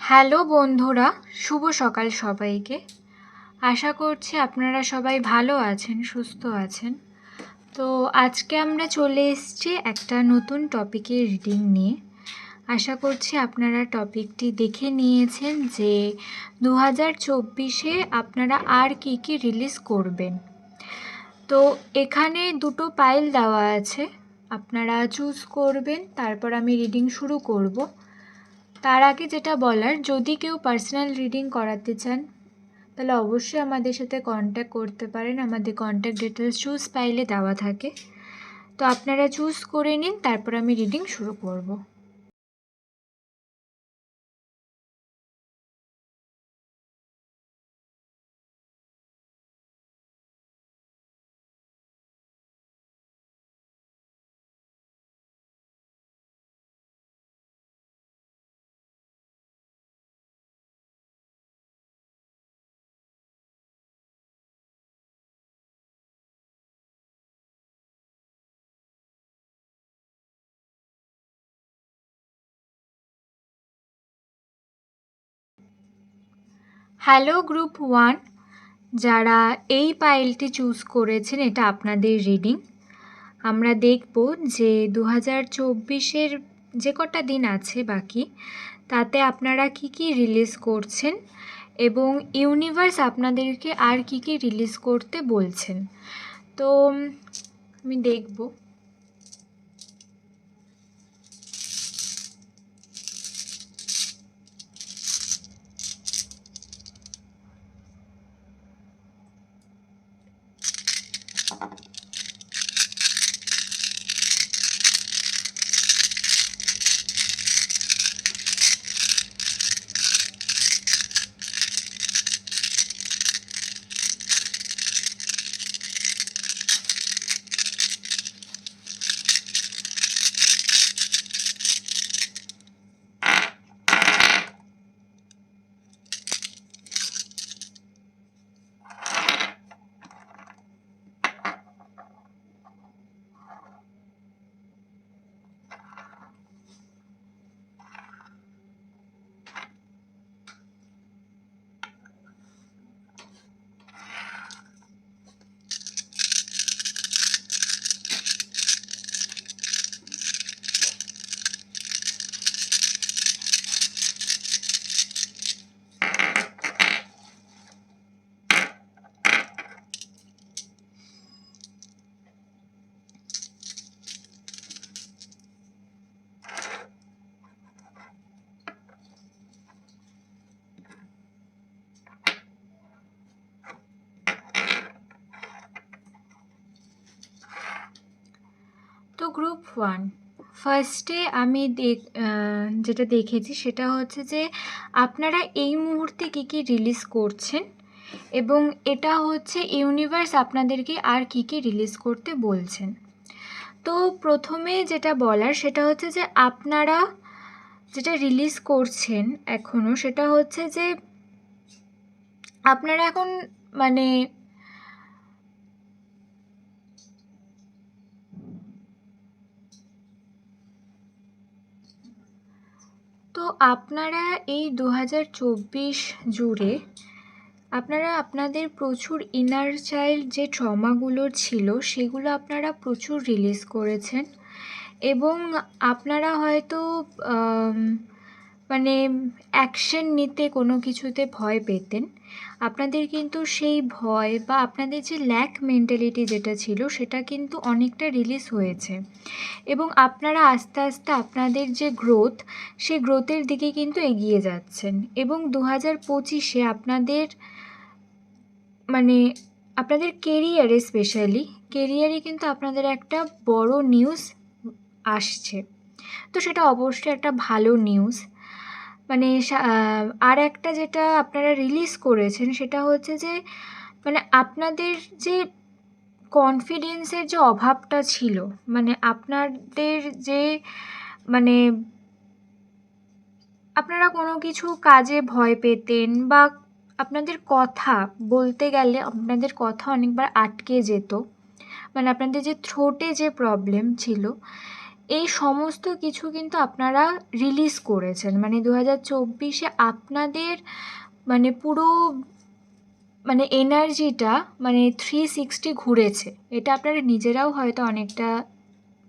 Hello বন্ধুরা শুভ সকাল সবাইকে। আশা করছি আপনারা সবাই ভালো আছেন, সুস্থ আছেন। তো আজকে আমরা চলে এসছি একটা নতুন টপিকের রিডিং নিয়ে। আশা করছি আপনারা টপিকটি দেখে নিয়েছেন যে দু হাজার চব্বিশে আপনারা আর কি কি রিলিজ করবেন। তো এখানে দুটো পাইল দেওয়া আছে, আপনারা চুজ করবেন, তারপর আমি রিডিং শুরু করব। তার আগে যেটা বলার, যদি কেউ পার্সোনাল রিডিং করাতে চান তাহলে অবশ্যই আমাদের সাথে কন্ট্যাক্ট করতে পারেন। আমাদের কন্ট্যাক্ট ডিটেলস চুজ পাইলে দেওয়া থাকে। তো আপনারা চুজ করে নিন, তারপর আমি রিডিং শুরু করব। হ্যালো গ্রুপ ওয়ান, যারা এই পাইলটি চুজ করেছেন, এটা আপনাদের রিডিং। আমরা দেখব যে দু হাজার চব্বিশের যে কটা দিন আছে বাকি, তাতে আপনারা কি কি রিলিজ করছেন এবং ইউনিভার্স আপনাদেরকে আর কি কি রিলিজ করতে বলছেন। তো, আমি দেখব তো গ্রুপ ওয়ান ফার্স্টে আমি যেটা দেখেছি সেটা হচ্ছে যে আপনারা এই মুহূর্তে কী কী রিলিজ করছেন এবং এটা হচ্ছে ইউনিভার্স আপনাদেরকে আর কী কী রিলিজ করতে বলছেন। তো প্রথমে যেটা বলার সেটা হচ্ছে যে আপনারা যেটা রিলিজ করছেন এখনও সেটা হচ্ছে যে আপনারা এখন মানে তো আপনারা এই দু হাজার চব্বিশ জুড়ে আপনারা আপনাদের প্রচুর ইনার চাইল্ড যে ট্রমাগুলো ছিল, সেগুলো আপনারা প্রচুর রিলিজ করেছেন। এবং আপনারা হয়তো মানে অ্যাকশন নিতে কোনো কিছুতে ভয় পেতেন। আপনাদের কিন্তু সেই ভয় বা আপনাদের যে ল্যাক মেন্টালিটি যেটা ছিল, সেটা কিন্তু অনেকটা রিলিজ হয়েছে। এবং আপনারা আস্তে আস্তে আপনাদের যে গ্রোথ সেই গ্রোথের দিকে কিন্তু এগিয়ে যাচ্ছেন। এবং দু হাজার পঁচিশে আপনাদের মানে আপনাদের কেরিয়ারে স্পেশালি কেরিয়ারে কিন্তু আপনাদের একটা বড় নিউজ আসছে। তো সেটা অবশ্যই একটা ভালো নিউজ মানে আর একটা যেটা আপনারা রিলিজ করেছেন সেটা হচ্ছে যে মানে আপনাদের যে কনফিডেন্সের যে অভাবটা ছিল মানে আপনাদের যে মানে আপনারা কোনো কিছু কাজে ভয় পেতেন বা আপনাদের কথা বলতে গেলে আপনাদের কথা অনেকবার আটকে যেত মানে আপনাদের যে থ্রোটে যে প্রবলেম ছিল এই সমস্ত কিছু কিন্তু আপনারা রিলিজ করেছেন। মানে দু হাজার চব্বিশে আপনাদের মানে পুরো মানে এনার্জিটা মানে থ্রি সিক্সটি ঘুরেছে। এটা আপনারা নিজেরাও হয়তো অনেকটা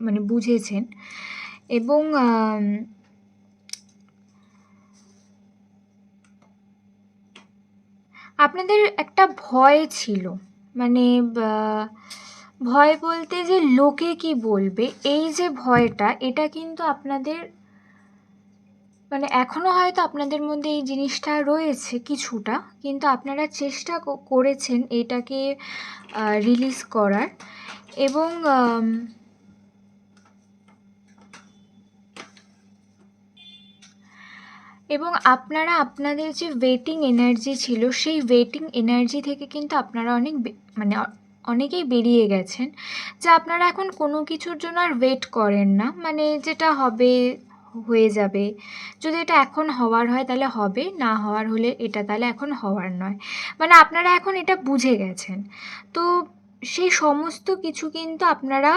মানে বুঝেছেন। এবং আপনাদের একটা ভয় ছিল। মানে ভয় বলতে যে লোকে কি বলবে, এই যে ভয়টা, এটা কিন্তু আপনাদের মানে এখনও হয়তো আপনাদের মধ্যে এই জিনিসটা রয়েছে কিছুটা, কিন্তু আপনারা চেষ্টা করেছেন এটাকে রিলিজ করার এবং এবং আপনারা আপনাদের যে ওয়েটিং এনার্জি ছিল, সেই ওয়েটিং এনার্জি থেকে কিন্তু আপনারা অনেক মানে অনেকেই বেরিয়ে গেছেন, যে আপনারা এখন কোনো কিছুর জন্য আর ওয়েট করেন না। মানে যেটা হবে, হয়ে যাবে। যদি এটা এখন হওয়ার হয়, তাহলে হবে। না হওয়ার হলে এটা তাহলে এখন হওয়ার নয়। মানে আপনারা এখন এটা বুঝে গেছেন। তো সেই সমস্ত কিছু কিন্তু আপনারা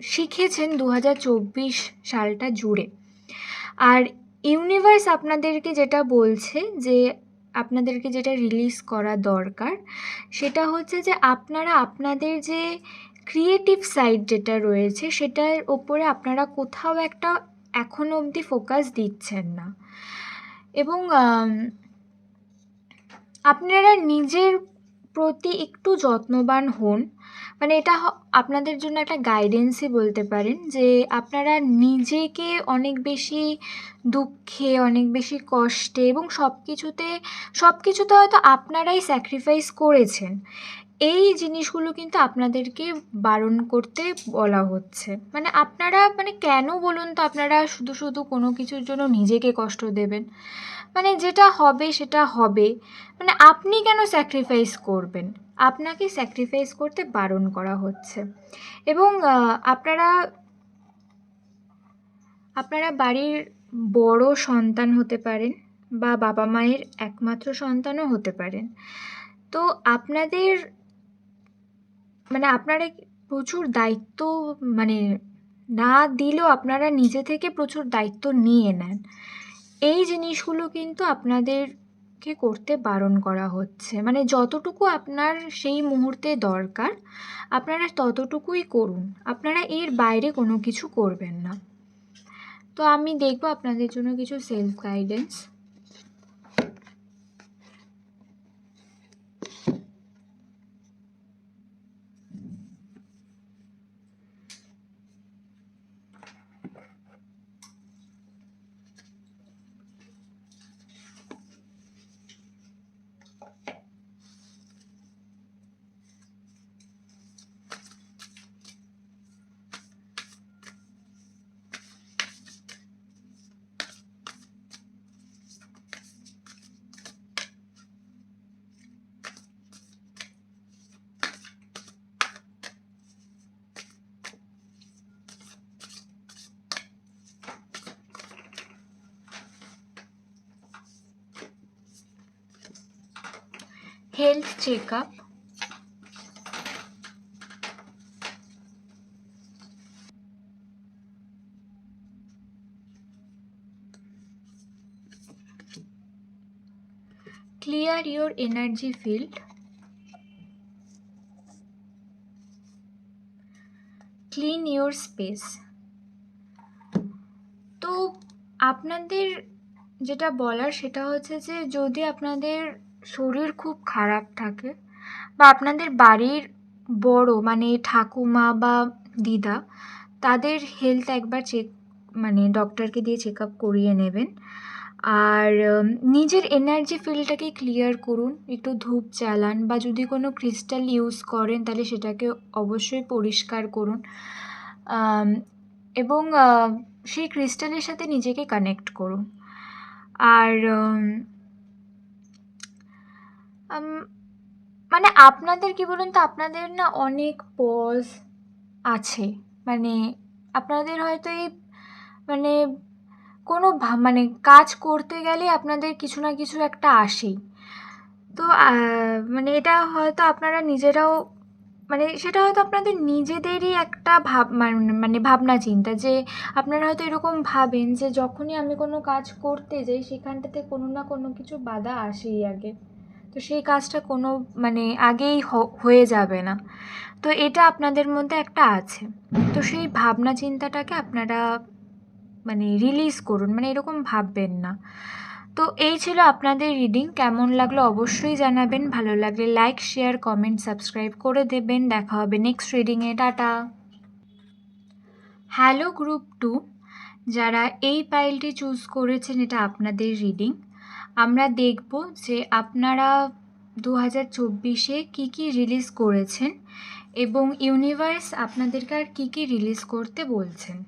শিখেছেন দু হাজার চব্বিশ সালটা জুড়ে। আর ইউনিভার্স আপনাদেরকে যেটা বলছে যে আপনাদেরকে যেটা রিলিজ করা দরকার, সেটা হচ্ছে যে আপনারা আপনাদের যে ক্রিয়েটিভ সাইড যেটা রয়েছে, সেটার ওপরে আপনারা কোথাও একটা এখনও অবধি ফোকাস দিচ্ছেন না। এবং আপনারা নিজের প্রতি একটু যত্নবান হন। মানে এটা আপনাদের জন্য একটা গাইডেন্সই বলতে পারেন যে আপনারা নিজেকে অনেক বেশি দুঃখে, অনেক বেশি কষ্টে এবং সব কিছুতে সব কিছুতে হয়তো আপনারাই স্যাক্রিফাইস করেছেন। এই জিনিসগুলো কিন্তু আপনাদেরকে বারণ করতে বলা হচ্ছে। মানে আপনারা মানে কেন বলুন তো আপনারা শুধু শুধু কোনো কিছুর জন্য নিজেকে কষ্ট দেবেন? মানে যেটা হবে সেটা হবে। মানে আপনি কেন স্যাক্রিফাইস করবেন? আপনাকে স্যাক্রিফাইস করতে বারণ করা হচ্ছে। এবং আপনারা আপনারা বাড়ির বড় সন্তান হতে পারেন বা বাবা মায়ের একমাত্র সন্তানও হতে পারেন। তো আপনাদের মানে আপনারা প্রচুর দায়িত্ব মানে না দিলেও আপনারা নিজে থেকে প্রচুর দায়িত্ব নিয়ে নেন। এই জিনিসগুলো কিন্তু আপনাদেরকে করতে বারণ করা হচ্ছে। মানে যতটুকু আপনার সেই মুহূর্তে দরকার, আপনারা ততটুকুই করুন। আপনারা এর বাইরে কোনো কিছু করবেন না। তো আমি দেখব আপনাদের জন্য কিছু self guidance health check clear your energy field clean your space তো আপনাদের যেটা বলার সেটা হচ্ছে যে যদি আপনাদের শরীর খুব খারাপ থাকে বা আপনাদের বাড়ির বড় মানে ঠাকুমা বা দিদা, তাদের হেলথ একবার চেক মানে ডক্টরকে দিয়ে চেক আপ করিয়ে নেবেন। আর নিজের এনার্জি ফিল্ডটাকে ক্লিয়ার করুন, একটু ধূপ জ্বালান বা যদি কোনো ক্রিস্টাল ইউজ করেন তাহলে সেটাকে অবশ্যই পরিষ্কার করুন। এবং সেই ক্রিস্টালের সাথে নিজেকে কানেক্ট করুন। আর মানে আপনাদের কি বলুন তো, আপনাদের না অনেক পজ আছে। মানে আপনাদের হয়তো এই মানে কোনো মানে কাজ করতে গেলে আপনাদের কিছু না কিছু একটা আসেই। তো মানে এটা হয়তো আপনারা নিজেরাও মানে সেটা হয়তো আপনাদের নিজেদেরই একটা ভাব মানে ভাবনা চিন্তা যে আপনারা হয়তো এরকম ভাবেন যে যখনই আমি কোনো কাজ করতে যাই, সেখানটাতে কোনো না কোনো কিছু বাধা আসেই আগে। তো সেই কাজটা কোনো মানে আগেই হয়ে যাবে না। তো এটা আপনাদের মধ্যে একটা আছে। তো সেই ভাবনা চিন্তাটাকে আপনারা মানে রিলিজ করুন মানে এরকম ভাববেন না। তো এই ছিল আপনাদের রিডিং কেমন লাগল অবশ্যই জানাবেন। ভালো লাগলে লাইক শেয়ার কমেন্ট সাবস্ক্রাইব করে দেবেন। দেখা হবে নেক্সট রিডিংয়ে টাটা। হ্যালো গ্রুপ টু যারা এই পাইলটি চুজ করেছেন, এটা আপনাদের রিডিং আমরা দেখব যে আপনারা দু হাজার চব্বিশে কী কী রিলিজ করেছেন এবং ইউনিভার্স আপনাদেরকে আর কী কী রিলিজ করতে বলছেন।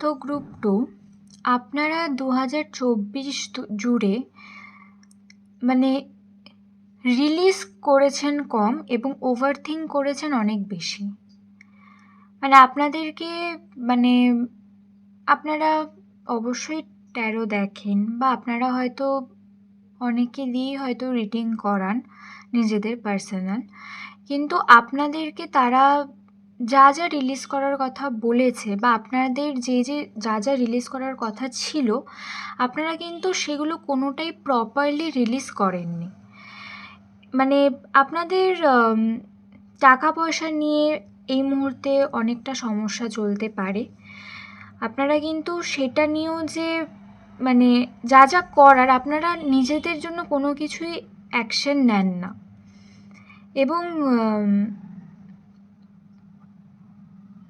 তো গ্রুপ টু আপনারা দু হাজার চব্বিশ জুড়ে মানে রিলিজ করেছেন কম এবং ওভারথিঙ্ক করেছেন অনেক বেশি। মানে আপনাদেরকে মানে আপনারা অবশ্যই ট্যারো দেখেন বা আপনারা হয়তো অনেকে দিয়েই হয়তো রিডিং করান নিজেদের পার্সোনাল কিন্তু আপনাদেরকে তারা যা যা রিলিজ করার কথা বলেছে বা আপনাদের যে যে যা যা রিলিজ করার কথা ছিল, আপনারা কিন্তু সেগুলো কোনোটাই প্রপারলি রিলিজ করেননি। মানে আপনাদের টাকা পয়সা নিয়ে এই মুহূর্তে অনেকটা সমস্যা চলতে পারে। আপনারা কিন্তু সেটা নিয়েও যে মানে যা যা করার, আপনারা নিজেদের জন্য কোনো কিছুই অ্যাকশন নেন না। এবং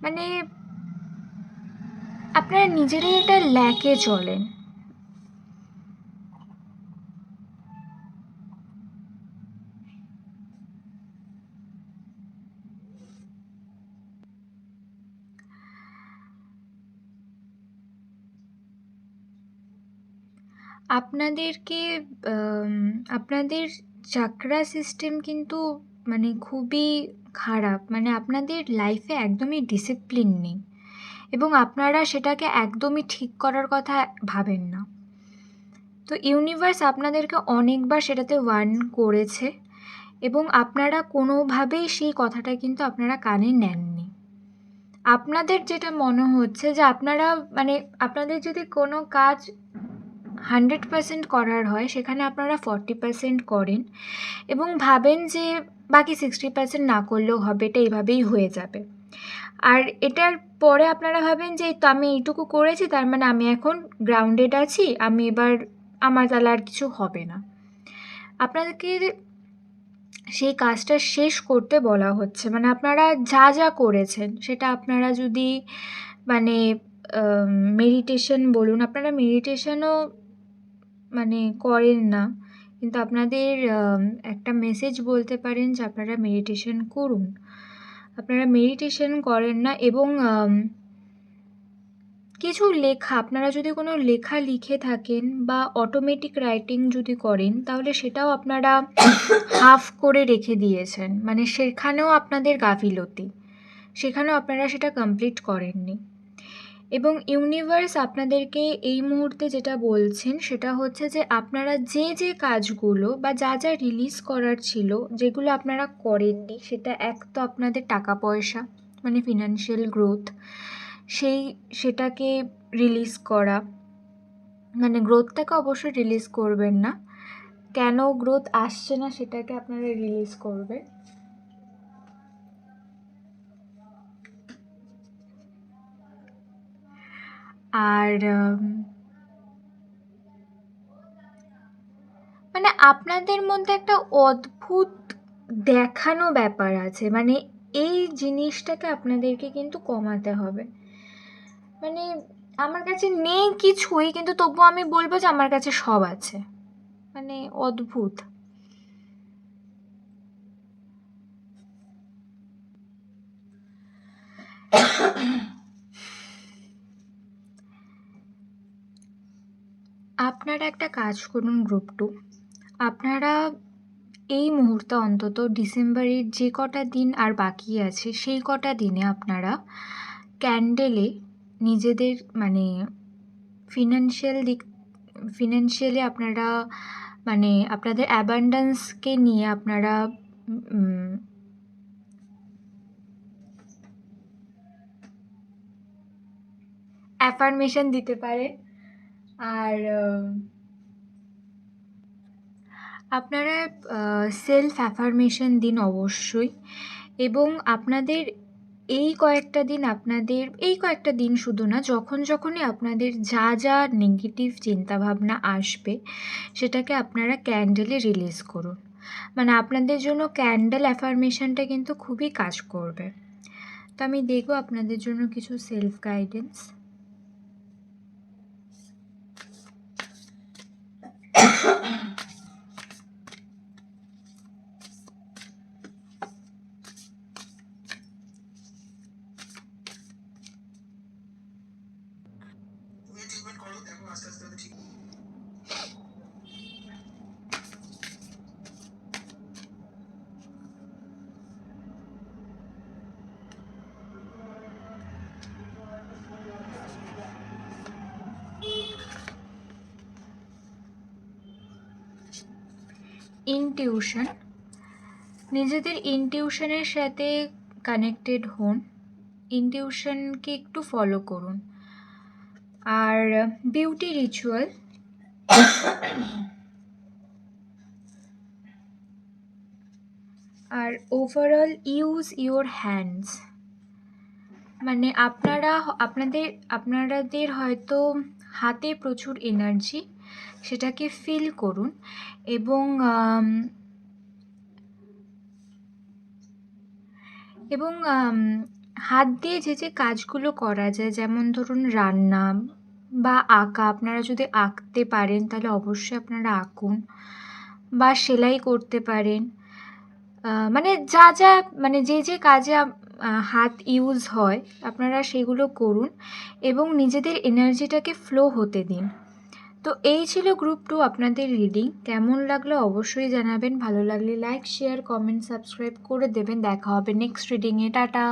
মানে আপনারা নিজেরাই একটা ল্যাকে চলেন। আপনাদেরকে আপনাদের চাকরা সিস্টেম কিন্তু মানে খুবই খারাপ। মানে আপনাদের লাইফে একদমই ডিসিপ্লিন নেই। এবং আপনারা সেটাকে একদমই ঠিক করার কথা ভাবেন না। তো ইউনিভার্স আপনাদেরকে অনেকবার সেটাতে ওয়ার্ন করেছে এবং আপনারা কোনোভাবেই সেই কথাটা কিন্তু আপনারা কানে নেননি। আপনাদের যেটা মনে হচ্ছে যে আপনারা মানে আপনাদের যদি কোনো কাজ হান্ড্রেড পার্সেন্ট করার হয়, সেখানে আপনারা ফর্টি পার্সেন্ট করেন এবং ভাবেন যে বাকি সিক্সটি পার্সেন্ট না করলেও হবে, এটা এইভাবেই হয়ে যাবে। আর এটার পরে আপনারা ভাবেন যে তো আমি এইটুকু করেছি, তার মানে আমি এখন গ্রাউন্ডেড আছি, আমি এবার আমার তাহলে আর কিছু হবে না। আপনাদেরকে সেই কাজটা শেষ করতে বলা হচ্ছে। মানে আপনারা যা যা করেছেন, সেটা আপনারা যদি মানে মেডিটেশন বলুন, আপনারা মেডিটেশনও মানে করেন না। কিন্তু আপনাদের একটা মেসেজ বলতে পারেন যে আপনারা মেডিটেশন করুন। আপনারা মেডিটেশন করেন না এবং কিছু লেখা, আপনারা যদি কোনো লেখা লিখে থাকেন বা অটোমেটিক রাইটিং যদি করেন, তাহলে সেটাও আপনারা হাফ করে রেখে দিয়েছেন। মানে সেখানেও আপনাদের গাফিলতি। সেখানেও আপনারা সেটা কমপ্লিট করেননি। এবং ইউনিভার্স আপনাদেরকে এই মুহূর্তে যেটা বলছেন, সেটা হচ্ছে যে আপনারা যে যে কাজগুলো বা যা যা রিলিজ করার ছিল, যেগুলো আপনারা করেননি, সেটা এক তো আপনাদের টাকা পয়সা মানে ফিনান্সিয়াল গ্রোথ সেই সেটাকে রিলিজ করা মানে গ্রোথটাকে অবশ্যই রিলিজ করবেন না। কেন গ্রোথ আসছে না, সেটাকে আপনারা রিলিজ করবেন। আর মানে আপনাদের মধ্যে একটা অদ্ভুত দেখানো ব্যাপার আছে। মানে এই জিনিসটাকে আপনাদেরকে কিন্তু কমাতে হবে। মানে আমার কাছে নেই কিছুই, কিন্তু তবুও আমি বলব যে আমার কাছে সব আছে। মানে অদ্ভুত। আপনারা একটা কাজ করুন গ্রুপ টু। আপনারা এই মুহূর্তে অন্তত ডিসেম্বরের যে কটা দিন আর বাকি আছে, সেই কটা দিনে আপনারা ক্যান্ডেলে নিজেদের মানে ফিনান্সিয়াল দিক ফিনান্সিয়ালি আপনারা মানে আপনাদের অ্যাবান্ডান্সকে নিয়ে আপনারা অ্যাফার্মেশন দিতে পারেন। আর আপনারা সেলফ অ্যাফার্মেশন দিন অবশ্যই এবং আপনাদের এই কয়েকটা দিন আপনাদের, এই কয়েকটা দিন শুধু না, যখন যখনই আপনাদের যা যা নেগেটিভ চিন্তাভাবনা আসবে, সেটাকে আপনারা ক্যান্ডেলে রিলিজ করুন। মানে আপনাদের জন্য ক্যান্ডেল অ্যাফার্মেশনটা কিন্তু খুবই কাজ করবে। তো আমি দেখব আপনাদের জন্য কিছু সেলফ গাইডেন্স ইনটিউশন নিজেদের ইনটিউশনের সাথে কানেক্টেড হন। ইনটিউশনকে একটু ফলো করুন। আর বিউটি রিচুয়াল আর ওভারঅল ইউজ ইউর হ্যান্ডস মানে আপনারা, আপনাদের, আপনারাদের হয়তো হাতে প্রচুর এনার্জি সেটাকে ফিল করুন এবং এবং হাত দিয়ে যে যে কাজগুলো করা যায়, যেমন ধরুন রান্না বা আঁকা, আপনারা যদি আঁকতে পারেন তাহলে অবশ্যই আপনারা আঁকুন বা সেলাই করতে পারেন। মানে যা যা মানে যে যে কাজে হাত ইউজ হয়, আপনারা সেগুলো করুন এবং নিজেদের এনার্জিটাকে ফ্লো হতে দিন। তো এই ছিল গ্রুপ টু আপনাদের রিডিং কেমন লাগল অবশ্যই জানাবেন। ভালো লাগলে লাইক শেয়ার কমেন্ট সাবস্ক্রাইব করে দেবেন। দেখা হবে নেক্সট রিডিংয়ে টাটা!